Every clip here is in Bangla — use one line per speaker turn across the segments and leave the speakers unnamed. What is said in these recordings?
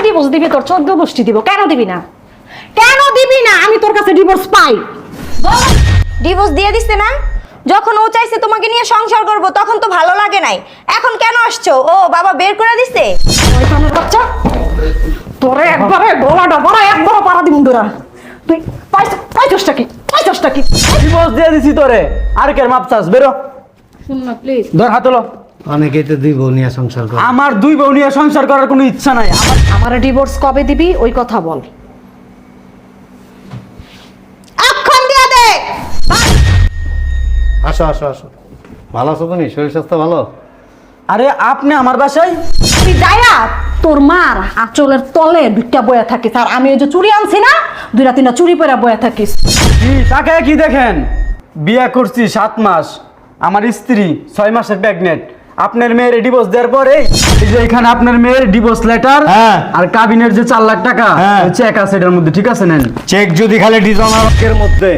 কবে ডিভোর্স দিবি? তোর চোদ্দ গোষ্ঠী দিব। কেন দিবি না? কেন দিবি না? আমি তোর কাছে ডিভোর্স পাই।
ডিভোর্স দিয়ে দিছে না? যখন ও চাইছে তোমাকে নিয়ে সংসার করব তখন তো ভালো লাগে নাই। এখন কেন আসছো? ও বাবা বের করে দিছে?
শয়তানের বাচ্চা। তোরে একবারে গলাটা বড় একবারও পাড়া দিবি তোরা। তুই পাইছ- পাইছসটা কি পাইছসটা কি
ডিভোর্স দিয়ে দিছি তোরে। আর কের মাপ চাস? বেরো।
শুন না প্লিজ
ধর হাতলো
অনেকেই তো দুই বউ নিয়ে সংসার করে।
আমার দুই বউ নিয়ে সংসার করার কোনো ইচ্ছা নাই। আমার
আমার ডিভোর্স কবে দিবি? ওই কথা বল।
অক্ষণ দিয়ে দে!
আসো আসো আসো। ভালো আছো তুমি? শরীর স্বাস্থ্য ভালো?
আরে আপনি আমার বাসায়?
তুই যাইয়া তোর মার আঁচলের তলে দুইটা বয়া থাকিস। আর আমি ওই যে চুড়ি আনছি না দুইটা তিনটা চুড়ি পরে বয়া থাকিস।
কি তাকে কি দেখেন? বিয়ে করছি সাত মাস। আমার স্ত্রী ছয় মাসের প্রেগনেন্ট আপনার মেয়ের ডিভোর্স দেওয়ার পরে এই যে এখানে আপনার মেয়ের ডিভোর্স লেটার
হ্যাঁ।
আর কাবিনের যে চার লাখ টাকা
হ্যাঁ।
চেক আছে এটার মধ্যে ঠিক আছে নেন।
চেক যদি খালি ডিজাইনের মধ্যে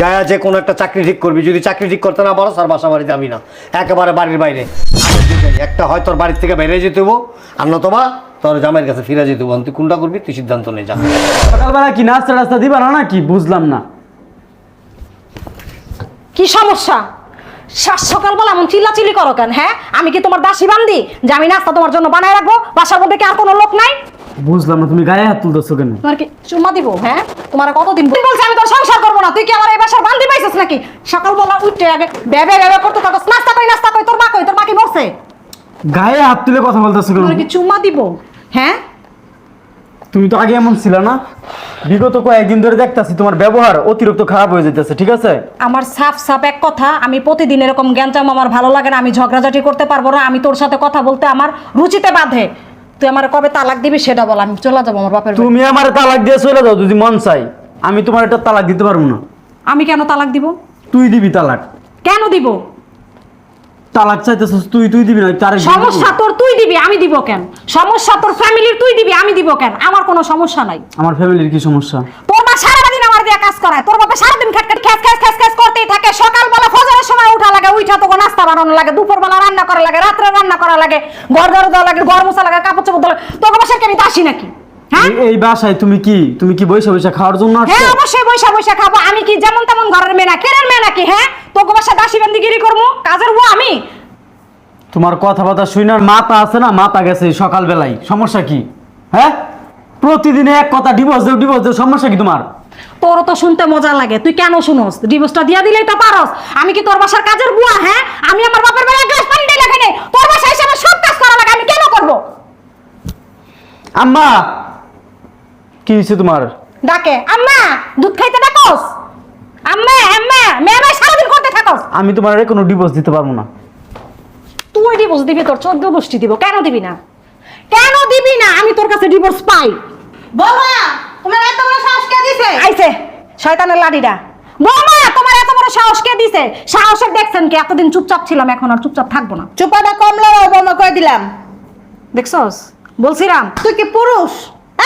যায় যে কোনো একটা চাকরি ঠিক করবি যদি চাকরি ঠিক করতে না পারো আর বাসা বাড়ি যাবি না। একেবারে বাড়ির বাইরে। একটা হয় তোর বাড়ির থেকে বেরিয়ে যেতে হব আর নতবা তোর জামাইয়ের কাছে ফিরে যেতে হব তুই কোনটা করবি? তুই সিদ্ধান্ত নে যা।
সকালবেলা কি নাস্তা রাস্তা দিবা না নাকি? বুঝলাম না।
কি সমস্যা? সাত সকালবেলা এমন চিল্লাচিল্লি করো কেন হ্যাঁ? আমি কি তোমার দাসী বান্দি? যে আমি নাস্তা তোমার জন্য বানায় রাখব বাসার মধ্যে কি আর কোনো লোক নাই?
বুঝলাম না তুমি গায়ে হাত তুলতেছো কেন?
তোমার কি চুমা দিব হ্যাঁ? তোমার কতদিন তুই বলছি আমি তোর সংসার করব না তুই কি আমার এই বাসার বান্দি পাইছিস নাকি? সকালবেলা উঠে আগে বেবে বেবে করতে থাকো নাস্তা কই নাস্তা কই তোর মা কই তোর মা কি মরছে
গায়ে হাত তুলে কথা বলতেছো কেন?
তোমার কি চুমা দিব হ্যাঁ?
তুমি তো আগে এমন ছিল না? বিগত কয়েকদিন ধরে দেখতাছি তোমার ব্যবহার অতিরিক্ত খারাপ হয়ে যেতেছে ঠিক আছে?
আমার সাফ সাফ এক কথা আমি প্রতিদিন এরকম জ্ঞানচাম আমার ভালো লাগে না আমি ঝগড়াঝাটি করতে পারব না আমি তোর সাথে কথা বলতে আমার রুচিতে বাধে। তুই আমার কবে তালাক দিবি সেটা বল আমি চলে যাব আমার বাপের বাড়ি।
তুমি আমার তালাক দিয়ে চলে যাও যদি মন চাই আমি তোমার এটা তালাক দিতে পারব না।
আমি কেন তালাক দিব?
তুই দিবি তালাক।
কেন দিব?
তালাক চাইতেছিস তুই তুই দিবি না তার
সমস্যা তোর তুই দিবি আমি দিব কেন? সমস্যা তোর ফ্যামিলির তুই দিবি আমি দিব কেন? আমার কোনো সমস্যা নাই।
আমার ফ্যামিলির কি সমস্যা?
তোর মা সারাদিন আমার দিয়ে কাজ করায় তোর বাবা সারাদিন খাট খাট খ্যাস খ্যাস খ্যাস খ্যাস করতেই থাকে সকালবেলা ফজরের সময় উঠা লাগে উঠা তোকে নাস্তা বানানো লাগে দুপুরবেলা রান্না করা লাগে রাত্রে রান্না করা লাগে ঘর ধরে দেওয়া লাগে ঘর মোছা লাগে কাপড় চোপড় দেওয়া লাগে। তোকে বাসায় কি আমি দাসী নাকি?
এই- এই বাসায় তুমি কি তুমি কি বৈশা বৈশা খাওয়ার জন্য আসছো?
হ্যাঁ অবশ্যই বৈশা বৈশা খাব। আমি কি যেমন তেমন ঘরের মেয়ে না কেরের মেয়ে নাকি হ্যাঁ? তোকে বাসা দাসী বান্দিগিরি করব কাজের বউ আমি?
তোমার কথাবার্তা শুনে আর মাথা আছে না? মাথা গেছে সকাল বেলায় সমস্যা কি? হ্যাঁ? প্রতিদিনে এক কথা ডিভোর্স দেও ডিভোর্স দেও সমস্যা কি তোমার?
তোরও তো শুনতে মজা লাগে। তুই কেন শুনোস? ডিভোর্সটা দিয়া দিলেই তো পারস। আমি কি তোর বাসার কাজের বুয়া হ্যাঁ? আমি আমার বাপের এক গ্লাস পানি দিই এখানে। তোর বাসায় এসে আমার সব কাজ করা লাগে আমি কেন করব?
আম্মা! কি হয়েছে তোমার?
ডাকে আম্মা দুধ খাইতে ডাকস? আম্মা আম্মা মেয়ে সারাদিন করতে থাকস?
আমি তোমার কোনো ডিভোর্স দিতে পারব না।
তুই ডিভোর্স দিবি তোর চোদ্দ গোষ্ঠী দিব কেন দিবি না? কেন দিবি না? আমি তোর কাছে ডিভোর্স পাই।
বৌমা তোমার এত বড় সাহস কে দিছে?
আইছে শয়তানের লাডিটা বৌমা তোমার এত বড় সাহস কে দিছে? সাহসের দেখছেন কি? এতদিন চুপচাপ ছিলাম এখন আর চুপচাপ থাকব না।
চুপাটা কম লড়াও বৌমা কই দিলাম।
দেখছস? বলছিলাম
তুই কি পুরুষ?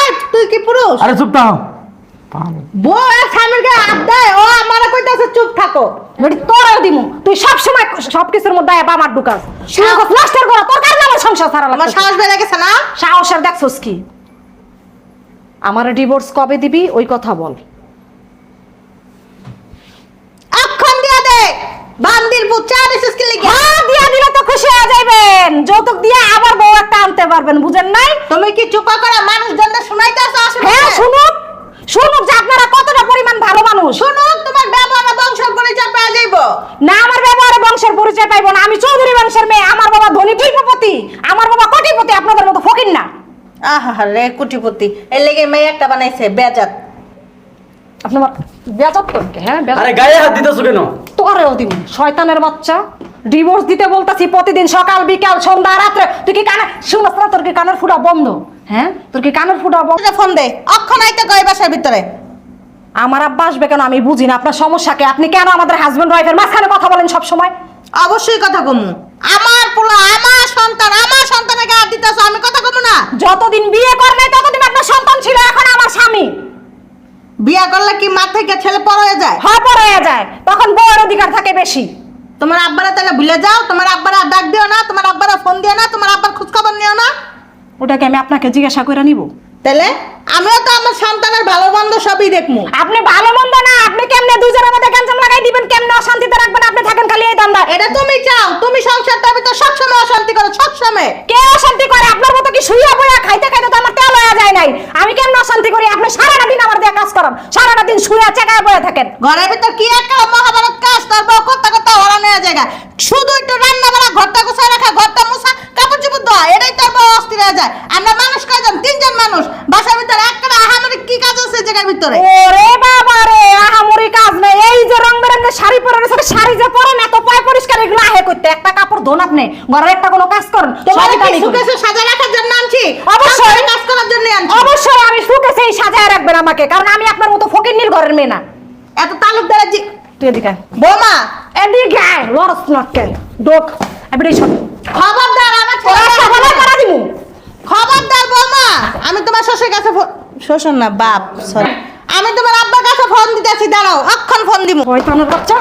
এই তুই কি পুরুষ?
আরে চুপ থাও
বউ আর স্বামীর গায়ে হাত দেয় ও আমারে কইতাছে চুপ থাকো।
বেটি তোরও দিমু। তুই সব সময় সব কিছুর মধ্যে আয়া আমার ঢুকাস। করা তোর কারণে আমার সংসার সারা
আমার সাহস বেড়ে গেছে না?
সাহসের দেখছস কি? আমার ডিভোর্স কবে দিবি? ওই কথা বল
অক্ষণ দিয়ে দে বান্দির পুত চা দিছিস কি লিগে
হ্যাঁ দিয়া দিলে খুশি যৌতুক দিয়ে আবার বউ একটা আনতে পারবেন বুঝেন নাই?
তুমি কি চুপা করে মানুষজনকে শুনাইতেছ
হ্যাঁ শুনুক। শুনুক যে আপনারা কতটা পরিমাণ ভালো মানুষ।
শুনুক তোমার ব্যবহার বংশের পরিচয় পাওয়া যাইব।
না আমার ব্যবহারে বংশের পরিচয় পাইবো না। আমি চৌধুরী বংশের মেয়ে আমার বাবা ধনী শিল্পপতি আমার বাবা কোটিপতি আপনাদের মতো ফকির না।
আহা রে কুটিপতি। এর লেগে মেয়ে একটা বানাইছে বেজাত।
আপনার বেজাত করকে হ্যাঁ
আরে গায়ে হাত দিতেছো কেন?
তোরেও দিব শয়তানের বাচ্চা। ডিভোর্স দিতে বলতাছি প্রতিদিন সকাল বিকাল সন্ধ্যা রাত্রে। তুই কি কানে শুনস না তোর কি কানের ফুটা বন্ধ? হ্যাঁ? তোর কি কানের ফুটা বন্ধ?
ফোন দে। অক্ষণ আইতে কই বাসার ভিতরে?
আমার আব্বা আসবে কেন? আমি বুঝি না। আপনার সমস্যা কি? আপনি কেন আমাদের হাজবেন্ড ওয়াইফের মাঝখানে কথা বলেন সব সময়?
অবশ্যই কথা কমু। আমার পোলা আমার সন্তান আমার সন্তানের গায়ে দিতেছ আমি কথা কমু না?
যতদিন বিয়ে করবে ততদিন আপনার সন্তান ছিল এখন আমার স্বামী।
বিয়া করলে কি মা থেকে ছেলে হয়ে যায়?
হ্যাঁ পড়ে যায়। তখন বউয়ের অধিকার থাকে বেশি।
তোমার আব্বারা তাহলে ভুলে যাও তোমার আব্বারা ডাক দিও না তোমার আব্বারা ফোন দিও না তোমার আব্বার খোঁজ খবর নিও না।
ওটাকে আমি আপনাকে জিজ্ঞাসা করে নিব।
তাহলে আমিও তো আমার সন্তানের ভালো মন্দ সবই দেখব
আপনি ভালো মন্দ না আপনি কেমনে দুজনের মধ্যে গ্যাঞ্জাম লাগাই দিবেন কেমনে অশান্তিতে রাখবেন আপনি থাকেন খালি এই দান্দা
এটা তুমি চাও তুমি সংসার তবে তো সবসময় অশান্তি করো সবসময়।
কে অশান্তি করে? আপনার মতো কি শুইয়া বইয়া খাইতে খাইতে তো আমার তেল হয়ে যায় নাই। আমি কেমন অশান্তি করি? আপনি সারাটা দিন আমার দিয়ে কাজ করেন সারাটা দিন শুয়ে চেকায় বয়ে থাকেন।
ঘরের ভিতর কি একটা মহাভারত কাজ তোর নেওয়া জায়গা। শুধু একটু রান্না বাড়া ঘরটা গুছায় রাখা ঘরটা মুছা কাপড় চোপড় দেওয়া এটাই তোর বউ অস্থির হয়ে যায়। আমরা মানুষ কয়জন? তিনজন মানুষ। বাসার ভিতরে একটা আহামরি কি কাজ আছে জায়গার ভিতরে?
ওরে বাবা রে আহামরি কাজ নাই। এই যে রং বেরঙের শাড়ি পরে রয়েছে শাড়ি যে পরেন এত পয় পরিষ্কার এগুলো আহে করতে। একটা কাপড় ধোন আপনি ঘরের একটা কোনো কাজ করেন
তোমার
সবই তো
কি সুকেশে সাজা রাখার জন্য আনছি?
অবশ্যই।
কাজ করার জন্য আনছি।
অবশ্যই আমি সেই সাজায় রাখবেন আমাকে কারণ আমি আপনার মতো ফকির ঘরের মেয়ে না।
এত তালুকদারের
তুই এদিকে আয়।
বৌমা
এদিকে আয়, লড়স না কেন ডোক এবারে সব
খবরদার আমার ছেলে
রাস্তা করা দিমু
খবরদার বৌমা আমি তোমার শ্বশুর কাছে শ্বশুর না বাপ সরি আমি তোমার আব্বার কাছে ফোন দিতেছি দাঁড়াও অক্ষণ ফোন দিব
শয়তানের বাচ্চা।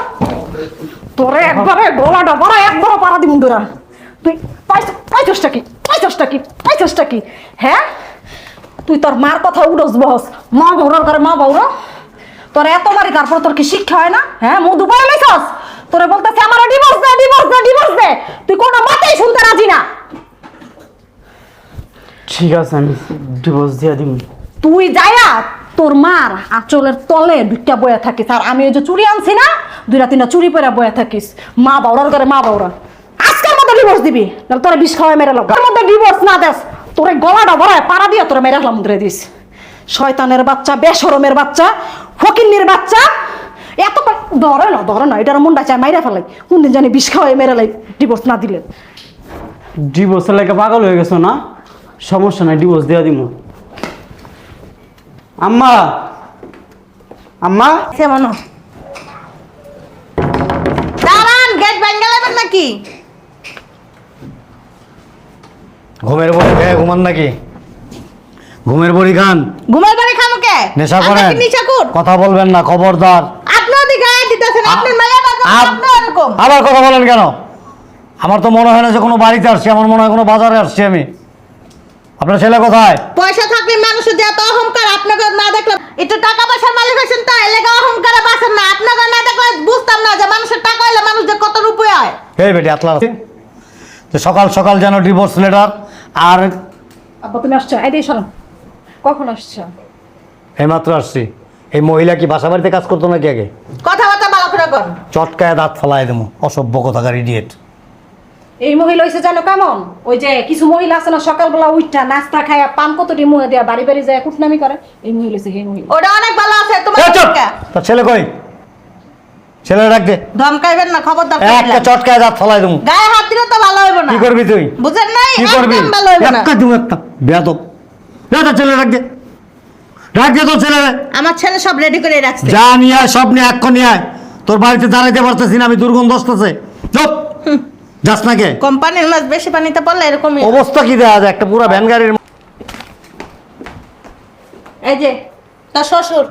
তোরে একবারে গলাটা বড় একবারও পারা দিমু তোরা তুই পাইছসটা কি পাইছসটা কি পাইছসটা কি হ্যাঁ? তুই তোর মার কথা উড়স বহস। মা বৌরার করে মা বৌরা তোর এত বাড়ি তারপর তোর কি শিক্ষা হয় না? হ্যাঁ মধু পড়ে লাইছস তোরে বলতেছে আমার ডিভোর্স দে ডিভোর্স দে ডিভোর্স দে। তুই কোনো মতেই শুনতে রাজি না।
ঠিক আছে আমি ডিভোর্স দিয়ে দিব
তুই যায়া তোর মার আঁচলের তলে দুইটা বয়া থাকিস। আর আমি ওই যে চুড়ি আনছি না দুইটা তিনটা চুরি পরে বয়া থাকিস। মা বাউরার করে মা বাউরা আজকের মধ্যে ডিভোর্স দিবি নাহলে তোরা বিষ খাওয়াই মেরে লোক মধ্যে ডিভোর্স না দেস তোর গলাটা বড় পাড়া দিয়ে তোরা মেরে হলাম ধরে দিস। শয়তানের বাচ্চা বেসরমের বাচ্চা ফকিন্নির বাচ্চা? এত ধরে না ধরে না এটার মুন্ডা চায় মাইরা ফেলাই। কোনদিন জানি বিষ খাওয়াই মেরে লাই ডিভোর্স না দিলে।
ডিভোর্সের লাগে পাগল হয়ে গেছো না? সমস্যা নাই ডিভোর্স দিয়ে দিব আম্মা! আম্মা!
সে মনো দাঁড়ান গেট ভেঙে নেবেন নাকি?
ঘুমের বড়ি ঘুমান নাকি? ঘুমের বড়ি খান।
ঘুমের বাড়ি খামো কে?
নেশা
আমরা
করেন।
কি
কথা বলবেন না খবরদার।
আপনি ওদিকে আয় দিতেছেন আপনার মেয়ে বাবা আপনি এরকম।
আবার কথা বলেন কেন? আমার তো মনে হয় না যে কোনো বাড়িতে আসছি আমার মনে হয় কোনো বাজারে আসছি আমি। আপনার ছেলে কোথায়?
পয়সা থাকলে মানুষের যে এত অহংকার আপনাকে না দেখলাম একটু টাকা পয়সার মালিক হয়েছেন তো এলাকা অহংকারে বাসেন না। আপনাকে না দেখলে বুঝতাম না যে মানুষের টাকা হইলে মানুষ যে কত রূপে হয়।
এই বেটি আতলা যে সকাল সকাল যেন ডিভোর্স লেটার আর
আব্বা তুমি আসছো? এই দিয়ে শোনো কখন আসছো?
এইমাত্র আসছি। এই মহিলা কি বাসা বাড়িতে কাজ করতো নাকি আগে?
কথাবার্তা ভালো করে কর।
চটকায় দাঁত ফেলায় দেবো অসভ্য কথাকার ইডিয়েট
এই মহিলা হইছে জানো কেমন? ওই যে কিছু মহিলা আছে না সকালবেলা উঠটা নাস্তা খায়া পান কতটি মুহে দেয়া বাড়ি বাড়ি যায় কুটনামি করে? এই মহিলা হইছে এই মহিলা।
ওটা অনেক ভালো আছে তোমার।
তোর ছেলে কই? ছেলে ডাক দে।
ধমকাইবেন না খবরদার
একটা চটকায় দাঁত ফেলায় দেবো।
গায়ে হাত দিলে তো ভালো হইব না।
কি করবি তুই?
বুঝেন নাই?
কি করবি?
ভালো হইব না।
একটা দিব একটা। বেয়াদব। ছেলে দে দে তোর ছেলে
আমার ছেলে সব রেডি করে রাখছে।
যা নিয়ে আয় সব নিয়ে এক্ষণ নিয়ে আয়। তোর বাড়িতে দাঁড়াইতে পারতেছি না আমি দুর্গন্ধ আসতেছে। চুপ। যাস না কে।
কোম্পানির মাছ বেশি পানিতে পড়লে এরকমই
অবস্থা কি যায়? একটা পুরো ভ্যান গাড়ির
এই যে তোর শ্বশুর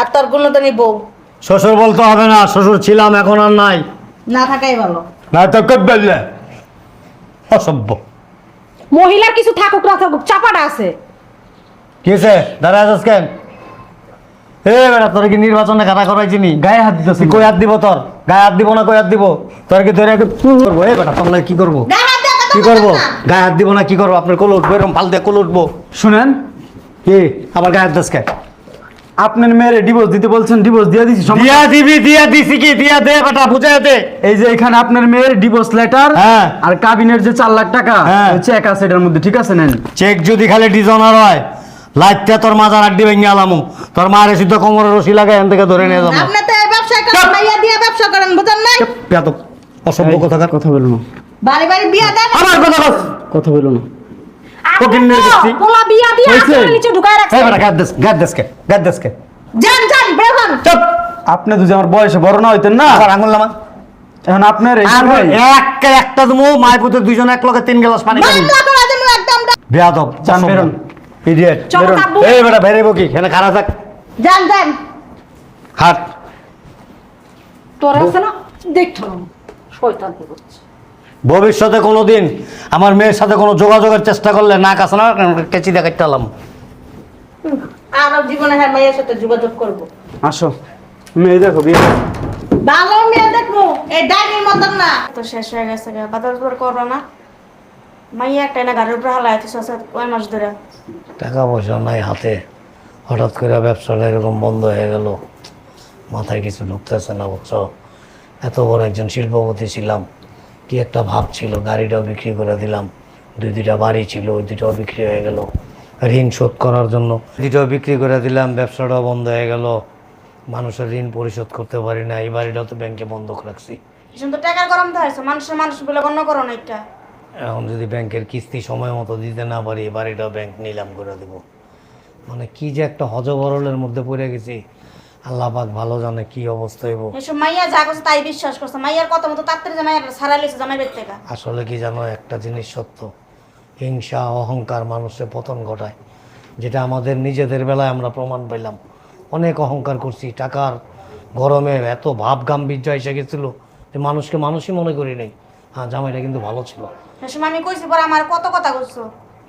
আর তোর গুণদানি বউ।
শ্বশুর বলতে হবে না শ্বশুর ছিলাম এখন আর নাই।
না থাকাই ভালো।
না তো কব বললে। অসভ্য।
মহিলার কিছু থাকুক না থাকুক চাপাটা আছে।
কিসে দাঁড়ায় আছিস কেন? এ বেটা তোর কি নির্বাচনে খাতা করাইছি নি?
গায়ে হাত দিতেছে
কই হাত দিব তোর? গায়ে হাত দিব না কই হাত দিব? তোর কি ধরে করব? এ বেটা লাগে কি করব? কি করব? গায়ে হাত দিব না কি করব? আপনার কোল উঠবো এরকম ফাল দিয়ে কোল উঠবো।
শুনেন?
কি? আবার গায়ে হাত দাসকে
আপনার মেয়ের ডিভোর্স দিতে বলছেন ডিভোর্স দিয়ে দিছি
দিয়া দিবি দিয়া দিছি কি? দিয়া দে বেটা বুঝাই দে।
এই যে এখানে আপনার মেয়ের ডিভোর্স লেটার
হ্যাঁ।
আর কাবিনের যে চার লাখ টাকা
হ্যাঁ।
চেক আছে এটার মধ্যে ঠিক আছে নেন?
চেক যদি খালি ডিজনার হয়। লাইটটা তোর মাজার আড্ডি ভেঙে আলামু। তোর মায়ের সিদ্ধ কোমরে রশি লাগে এখান থেকে ধরে নিয়ে যাব।
আপনি তো এই ব্যবসা করেন মাইয়া দিয়ে ব্যবসা করেন বুঝেন নাই?
পেয়াদব অসভ্য কথাকার
কথা বলো না।
বাড়ি বাড়ি বিয়া দেন।
আমার কথা বল।
কথা বলো না।
ফকির নিয়ে গেছি।
পোলা বিয়া দিয়ে? আসলে নিচে ঢুকায় রাখছে
এই বেটা গাদ দেস গাদ দেসকে গাদ দেসকে
যান যান বের হন।
চুপ!
আপনি যদি আমার বয়সে বড় না হইতেন না?
আবার আঙুল নামা
এখন আপনার এই ভাই
একটা একটা তুমি মায়ের পুত্র দুইজন এক লগে তিন গ্লাস পানি খাবি।
মামলা করা জন্য
বেয়াদব
চান বেরোন।
ইডিয়েট
চলো।
এই বেটা বেরেবো কি এখানে থাক।
যান যান।
হাট।
তোর আছে না? শয়তান কি করছে
ভবিষ্যতে কোনো দিন আমার মেয়ের সাথে কোনো যোগাযোগের চেষ্টা করলে না কাছে না? কেচি দেখাইতে আলাম।
আর জীবনে হ্যাঁ মেয়ের সাথে যোগাযোগ করব।
আসো। মেয়ে দেখো বিয়ে
ভালো মেয়ে দেখব এই ডাইনির মতন না।
তো শেষ হয়ে গেছে গা বাতাস বার করব না। মাইয়া একটা না গাড়ির উপরে হালাই তো কয় মাস ধরে।
টাকা পয়সা নাই হাতে। হঠাৎ করে ব্যবসাটা এরকম বন্ধ হয়ে গেল। মাথায় কিছু ঢুকতেছে না, বুঝছ? এত বড় একজন শিল্পপতি ছিলাম। কি একটা ভাব ছিল, গাড়িটাও বিক্রি করে দিলাম। দুই দুইটা বাড়ি ছিল, ওই দুইটাও বিক্রি হয়ে গেল। ঋণ শোধ করার জন্য দুইটাও বিক্রি করে দিলাম, ব্যবসাটাও বন্ধ হয়ে গেল। মানুষের ঋণ পরিশোধ করতে পারি না, এই বাড়িটাও তো ব্যাংকে বন্ধক রাখছি।
টাকার গরম মানুষের মানুষ বলে করো না একটা
এখন যদি ব্যাংকের কিস্তি সময় মতো দিতে না পারি বাড়িটাও ব্যাংক নিলাম করে দেবো। মানে কি যে একটা হজবরলের মধ্যে পড়ে গেছি। আল্লাহ পাক ভালো জানে কি অবস্থা হইব।
এসব মাইয়া যা করছে তাই বিশ্বাস করছে। মাইয়ার কথা মতো তাড়াতাড়ি যে মাইয়ার সারা লিখছে জামাই বের থেকে।
আসলে কি জানো একটা জিনিস সত্য। হিংসা অহংকার মানুষের পতন ঘটায়। যেটা আমাদের নিজেদের বেলায় আমরা প্রমাণ পেলাম অনেক অহংকার করছি টাকার গরমে এত ভাব গাম্ভীর্য এসে গেছিল যে মানুষকে মানুষই মনে করি নেই। হ্যাঁ জামাইটা কিন্তু ভালো ছিল।
এসব আমি কইছি পরে আমার কত কথা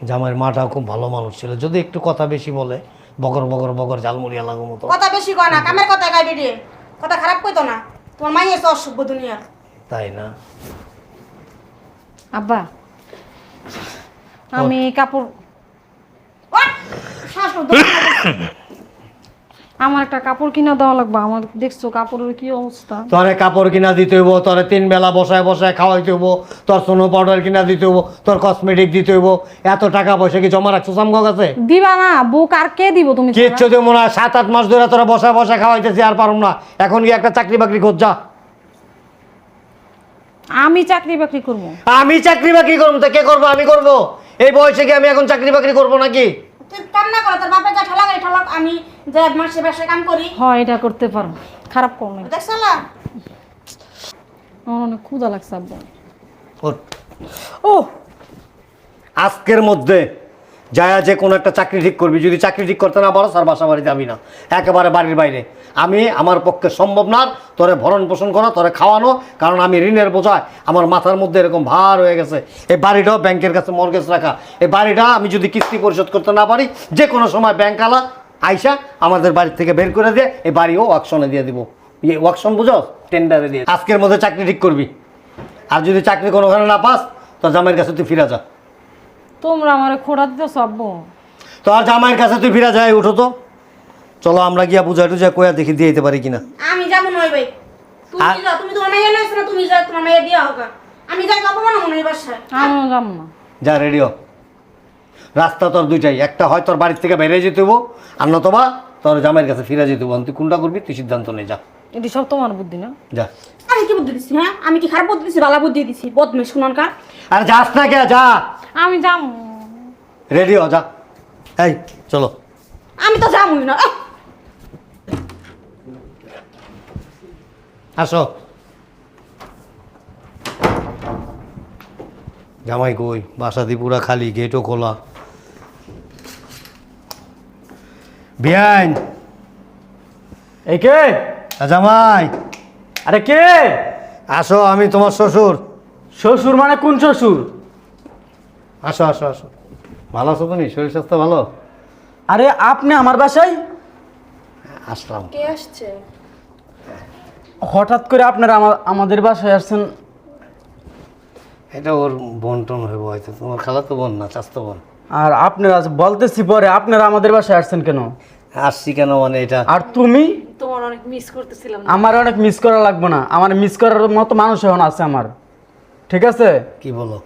জামাইয়ের মাটাও খুব ভালো মানুষ ছিল। যদি একটু কথা বেশি বলে বগর বগর বগর ঝালমুড়িয়া লাগো মতো।
কথা বেশি কয় না কামের কথা গাই বেরিয়ে কথা খারাপ কইতো না। তোমার মাইয়া তো অসভ্য দুনিয়া
তাই না?
আব্বা আমি কাপড়
ওঠ! শ্বাস নাও, দৌড় নাও।
আমার একটা কাপড় কিনা দেওয়া লাগবে আমার দেখছ কাপড়ের কি অবস্থা?
তোরে কাপড় কিনা দিতে হইব তোরে তিন বেলা বসায় বসায় খাওয়াইতে হইব তোর সোনো পাউডার কিনা দিতে হইব তোর কসমেটিক দিতে হইব এত টাকা পয়সা কি জমা রাখছো সামগ কাছে
দিবা না বুক আর কে দিব তুমি?
কিচ্ছু দেবো না সাত আট মাস ধরে তোরা বসায় বসায় খাওয়াইতেছি আর পারুম না। এখন কি একটা চাকরি বাকরি খোঁজ যা।
আমি চাকরি বাকরি করব।
আমি চাকরি বাকরি করব তো কে করব? আমি করব? এই বয়সে কি আমি এখন চাকরি বাকরি করব নাকি?
না করো তোর বাপের যা ঠেলা গাড়ি ঠেলাক আমি যে মাসে ব্যবসায় কাম করি।
হয় এটা করতে পারো। খারাপ কম নেই
দেখছ না?
আমার অনেক ক্ষুধা লাগছে আব্বা। ও!
আজকের মধ্যে যায়া যে কোনো একটা চাকরি ঠিক করবি। যদি চাকরি ঠিক করতে না পারো স্যার বাসা বাড়িতে আমি না। একেবারে বাড়ির বাইরে। আমি আমার পক্ষে সম্ভব না তোরে ভরণ পোষণ করা তোরে খাওয়ানো কারণ আমি ঋণের বোঝায় আমার মাথার মধ্যে এরকম ভার হয়ে গেছে। এই বাড়িটাও ব্যাংকের কাছে মর্গেজ রাখা। এই বাড়িটা আমি যদি কিস্তি পরিশোধ করতে না পারি যে কোনো সময় ব্যাংক আলা আইসা আমাদের বাড়ি থেকে বের করে দিয়ে এই বাড়িও ওয়াকশনে দিয়ে দিব। ইয়ে ওয়াকশন বুঝো টেন্ডারে দিয়ে আজকের মধ্যে চাকরি ঠিক করবি। আর যদি চাকরি কোনোখানে না পাস তো জামাইয়ের কাছে তুই ফিরা যা।
তোমরা আমার খোড়া দিতেছ আব্বু।
তো আর জামাইয়ের কাছে তুই ফিরা যায় উঠো তো। চলো আমরা গিয়া বুঝা টুজা কয়া দেখি দিয়ে দিতে পারি কিনা।
আমি যাব নই ভাই। তুমি যাও তুমি তোমার মাইয়া লইছো না তুমি যাও তোমার মাইয়া দিয়া হোক। আমি যাই যাব না মনে
আমিও যাব না।
যা রেডিও রাস্তা তোর দুইটাই। একটা হয় তোর বাড়ির থেকে বেরিয়ে যেতে হব আর নতবা তোর জামাইয়ের কাছে ফিরে যেতে হব তুই কোনটা করবি তুই সিদ্ধান্ত নে যা।
এটি সব তোমার বুদ্ধি না?
যা।
আমি কি বুদ্ধি দিছি হ্যাঁ? আমি কি খারাপ বুদ্ধি দিছি ভালো বুদ্ধি দিছি বদমেশ শুনান কার
আর যাস না কে যা।
আমি যাব
রেডিও যা। এই চলো।
আমি তো যাবই না। আহ!
আসো। জামাই কই? বাসাদি পুরা খালি গেটও খোলা। বিয়াইন
এই কে?
জামাই।
আরে কে?
আসো আমি তোমার শ্বশুর।
শ্বশুর মানে কোন শ্বশুর?
আসো আসো আসো। ভালো আছো তুমি? শরীর স্বাস্থ্য ভালো?
আরে আপনি আমার বাসায়?
আসলাম।
কে আসছে?
হঠাৎ করে আপনারা আমা- আমাদের বাসায় আসছেন।
এটা ওর বোন টোন হইব হয়তো। তোমার খালা তো বোন না চাস্তো বোন।
আর আপনারা বলতেছি পরে আপনারা আমাদের বাসায় আসছেন কেন?
আসছি কেন মানে এটা
আর তুমি?
তোমার অনেক মিস করতেছিলাম
আমার অনেক মিস করা লাগবে না। আমার মিস করার মতো মানুষ এখন আছে আমার। ঠিক আছে?
কি বলো?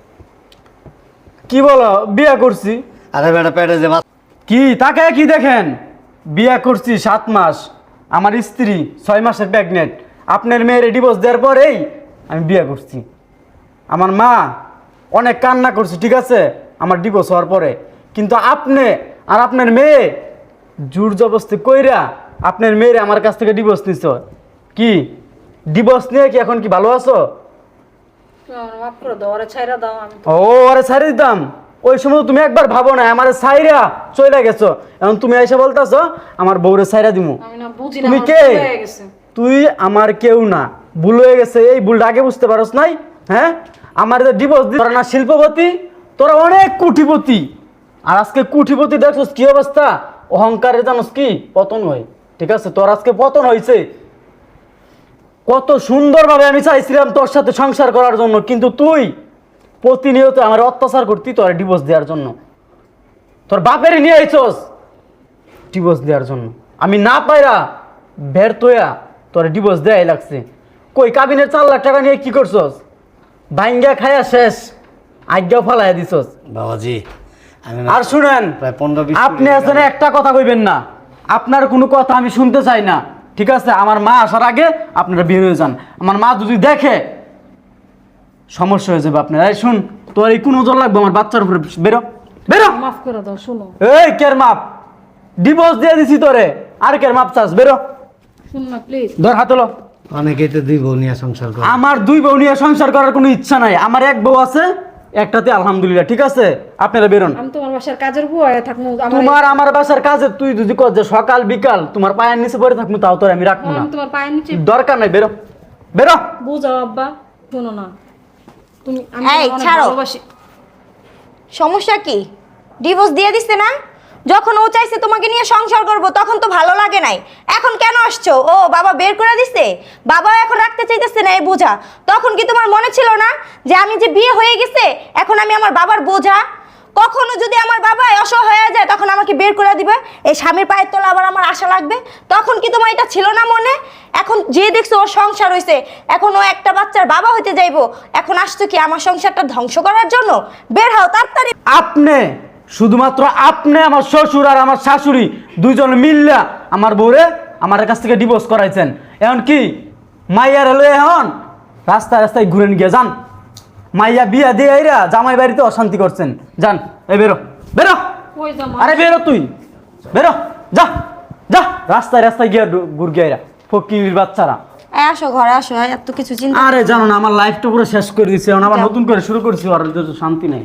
কি বলো? বিয়ে করছি।
আরে বেটা পেটে যে
কি? তাকে কি দেখেন? বিয়ে করছি সাত মাস। আমার স্ত্রী ছয় মাসের প্রেগনেন্ট আপনার মেয়ের ডিভোর্স দেওয়ার পরেই আমি বিয়ে করছি। আমার মা অনেক কান্না করছে ঠিক আছে? আমার ডিভোর্স হওয়ার পরে। কিন্তু আপনি আর আপনার মেয়ে জোর জবস্তি কইরা আপনার মেয়ের আমার কাছ থেকে ডিভোর্স নিছ। কি? ডিভোর্স নিয়ে কি এখন কি ভালো আছো
মাফ করে দাও ওরা ছাইরা দাও আমি
ও আরে ছাড়ি দিতাম। ওই সময় তুমি একবার ভাবো না আমার সাইরা চলে গেছো। এখন তুমি এসে বলতেছো আমার বউরে সাইরা দিমু।
আমি না বুঝি
তুমি কে? তুই আমার কেউ না। ভুল হয়ে গেছে এই ভুলটা আগে বুঝতে পারস নাই হ্যাঁ? আমার ডিভোর্স তোরা না শিল্পপতি তোরা অনেক কুটিপতি। আর আজকে কুটিপতি দেখছস কি অবস্থা? অহংকারে জানোস কি? পতন হয়। ঠিক আছে? তোর আজকে পতন হয়েছে কত সুন্দরভাবে আমি চাইছিলাম তোর সাথে সংসার করার জন্য কিন্তু তুই প্রতিনিয়ত আমার অত্যাচার করতি তোর ডিভোর্স দেওয়ার জন্য। তোর বাপেরই নিয়ে আইছস ডিভোর্স দেওয়ার জন্য। আমি না পাইরা ব্যর্থ হইয়া তোর ডিভোর্স দেয়াই লাগছে। কই কাবিনের চার লাখ টাকা নিয়ে কি করছস? ভাঙ্গা খায়া শেষ। আজ্ঞা ফালাইয়া দিছস।
বাবাজি আমি
আর শুনেন
প্রায় পনেরো
আপনি আসলে একটা কথা কইবেন না। আপনার কোনো কথা আমি শুনতে চাই না। ঠিক আছে? আমার মা আসার আগে আপনারা বের হয়ে যান। আমার মা যদি দেখে সমস্যা হয়ে যাবে আপনার। এই শুন তোর এই কোন ওজন লাগবে? আমার বাচ্চার উপরে বেরো। বেরো।
মাফ করে দাও শুনো।
এই কের মাপ? ডিভোর্স দিয়ে দিছি তোরে। আর কের মাপ চাস? বেরো।
শুন না প্লিজ
ধর হাতলো
অনেকেই তো দুই বউ নিয়ে সংসার করে।
আমার দুই বউ নিয়ে সংসার করার কোনো ইচ্ছা নাই। আমার এক বউ আছে একটাতে আলহামদুলিল্লাহ ঠিক আছে? আপনারা বেরোন।
আমি তোমার বাসার কাজের বুয়া থাকব আমার
তোমার আমার বাসার কাজে তুই যদি কর যে সকাল বিকাল তোমার পায়ের নিচে পড়ে থাকব তাও তো আমি রাখব না।
তোমার পায়ের নিচে
দরকার নাই বেরো। বেরো।
বুঝাও আব্বা শোনো না। তুমি আমি ভালোবাসি।
সমস্যা কি? ডিভোর্স দিয়ে দিছে না? যখন ও চাইছে তোমাকে নিয়ে সংসার করব, তখন তো ভালো লাগে নাই। এখন কেন আসছো? ও, বাবা বের করে দিছে? বাবা এখন রাখতে চাইতেছে না এই বোঝা। তখন কি তোমার মনে ছিল না যে আমি যে বিয়ে হয়ে গেছে, এখন আমি আমার বাবার বোঝা? কখনো যদি আমার বাবা অসহায় হয়ে যায়, তখন আমাকে বের করে দিবে? এই স্বামীর পায়ের তলা আবার আমার আশা লাগবে? তখন কি তোমার এটা ছিল না মনে? এখন যে দেখছ ওর সংসার হয়েছে এখন ও একটা বাচ্চার বাবা হতে যাইবো। এখন আসছো কি আমার সংসারটা ধ্বংস করার জন্য? বের হও তাড়াতাড়ি।
আপনি শুধুমাত্র আপনি আমার শ্বশুর আর আমার শাশুড়ি দুইজন মিল্লা আমার বউরে আমার কাছ থেকে ডিভোর্স করাইছেন। এখন কি? মাইয়ার হলো এখন রাস্তায় রাস্তায় ঘুরেন গিয়ে যান। মাইয়া বিয়া দিয়ে আইরা জামাই বাড়িতে অশান্তি করছেন। যান এই বেরো বেরো। আরে বেরো তুই বেরো যা যা। রাস্তায় রাস্তায় গিয়ে ঘুর গিয়ে আইরা ফকির বাচ্চারা।
আসো ঘরে আসো এত কিছু চিন্তা
আরে জানো না আমার লাইফটা পুরো শেষ করে দিচ্ছে এখন আবার নতুন করে শুরু করছি আর শান্তি নেই।